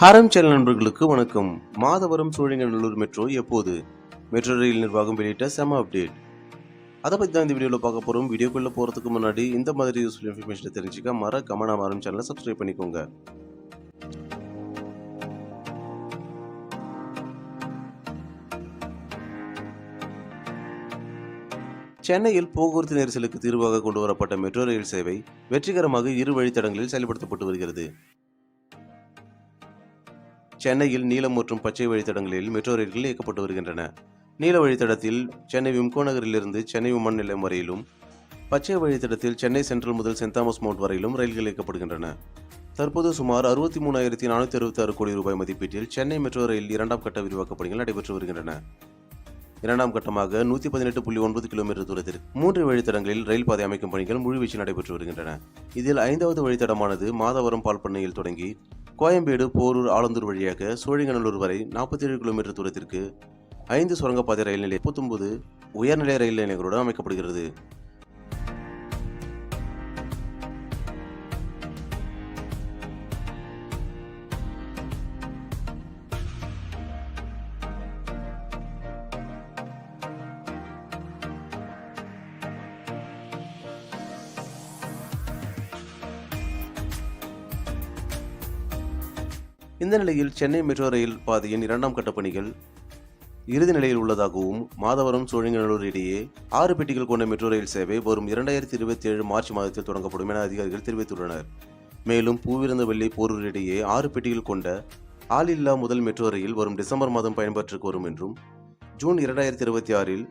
ஹாரம் channel நண்பர்களுக்கு வணக்கம். Madhavaram Sholinganallur metro எப்போது? மெட்ரோ ரயில் நிர்வாகம் வெளியிட்ட செம அப்டேட். அதை பற்றி தான் இந்த வீடியோவில் பார்க்க போகிறோம் வீடியோக்குள்ளே போகிறதுக்கு முன்னாடி இந்த மாதிரி யூஸ்ஃபுல் இன்ஃபர்மேஷனை தெரிஞ்சுக்க மறக்காம நம்ம ஹாரம் சேனலை சப்ஸ்கிரைப் பண்ணிக்கோங்க. சென்னையில் போக்குவரத்து நெரிசலுக்கு தீர்வாக கொண்டு வரப்பட்ட மெட்ரோ ரயில் சேவை வெற்றிகரமாக இரு வழித்தடங்களில் செயல்படுத்தப்பட்டு வருகிறது. சென்னையில் நீலம் மற்றும் பச்சை வழித்தடங்களில் மெட்ரோ ரயில்கள் இயக்கப்பட்டு வருகின்றன. நீல வழித்தடத்தில் சென்னை விம்கோ நகரிலிருந்து சென்னை விமான நிலையம் வரையிலும் பச்சை வழித்தடத்தில் சென்னை சென்ட்ரல் முதல் சென்ட் தாமஸ் மவுண்ட் வரையிலும் ரயில்கள் இயக்கப்படுகின்றன. தற்போது சுமார் அறுபத்தி மூணாயிரத்தி நானூற்றி அறுபத்தி ஆறு கோடி ரூபாய் மதிப்பீட்டில் சென்னை மெட்ரோ ரயில் இரண்டாம் கட்ட விரிவாக்கப் பணிகள் நடைபெற்று வருகின்றன. இரண்டாம் கட்டமாக நூற்றி பதினெட்டு புள்ளி ஒன்பது கிலோமீட்டர் தூரத்திற்கு மூன்று வழித்தடங்களில் ரயில் பாதை அமைக்கும் பணிகள் முழுவீச்சு நடைபெற்று வருகின்றன. இதில் ஐந்தாவது வழித்தடமானது மாதவரம் பால் பண்ணையில் தொடங்கி கோயம்பேடு போரூர் ஆலந்தூர் வழியாக சோழிங்கநல்லூர் வரை நாற்பத்தி ஏழு கிலோமீட்டர் தூரத்திற்கு ஐந்து சுரங்கப்பாதை ரயில் நிலையம் முப்பத்தொன்பது உயர்நிலை ரயில் நிலையங்களுடன் அமைக்கப்படுகிறது. இந்த நிலையில் சென்னை மெட்ரோ ரயில் பாதையின் இரண்டாம் கட்ட பணிகள் இறுதி நிலையில் உள்ளதாகவும் மாதவரம் சோழிங்கநல்லூர் இடையே ஆறு பெட்டிகள் கொண்ட மெட்ரோ ரயில் சேவை வரும் இரண்டாயிரத்தி இருபத்தி ஏழு மார்ச் மாதத்தில் தொடங்கப்படும் என அதிகாரிகள் தெரிவித்துள்ளனர். மேலும் பூவிருந்தவெள்ளி போரூர் இடையே ஆறு பெட்டிகள் கொண்ட ஆளில்லா முதல் மெட்ரோ ரயில் வரும் டிசம்பர் மாதம் பயன்பாட்டிற்கு வரும் என்றும் ஜூன் இரண்டாயிரத்தி இருபத்தி ஆறில்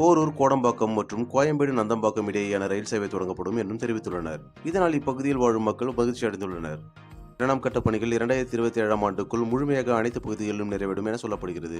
போரூர் கோடம்பாக்கம் மற்றும் கோயம்பேடு நந்தம்பாக்கம் இடையேயான ரயில் சேவை தொடங்கப்படும் என்றும் தெரிவித்துள்ளனர். இதனால் இப்பகுதியில் வாழும் மக்கள் மகிழ்ச்சி அடைந்துள்ளனர் இரண்டாம் கட்ட பணிகள் இரண்டாயிரத்தி இருபத்தி ஏழாம் ஆண்டுக்குள் முழுமையாக அனைத்து பகுதிகளிலும் நிறைவேறும் என சொல்லப்படுகிறது.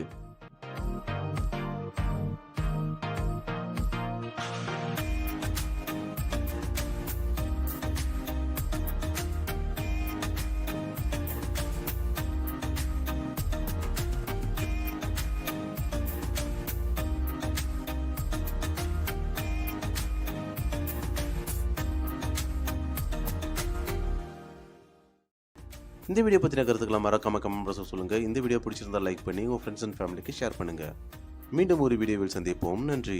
இந்த வீடியோ பற்றின கருத்துக்களை மறக்காம கமெண்ட் சொல்லுங்கள் இந்த வீடியோ பிடிச்சிருந்தா லைக் பண்ணி உங்கள் ஃப்ரெண்ட்ஸ் அண்ட் ஃபேமிலிக்கு ஷேர் பண்ணுங்கள் மீண்டும் ஒரு வீடியோவில் சந்திப்போம். நன்றி.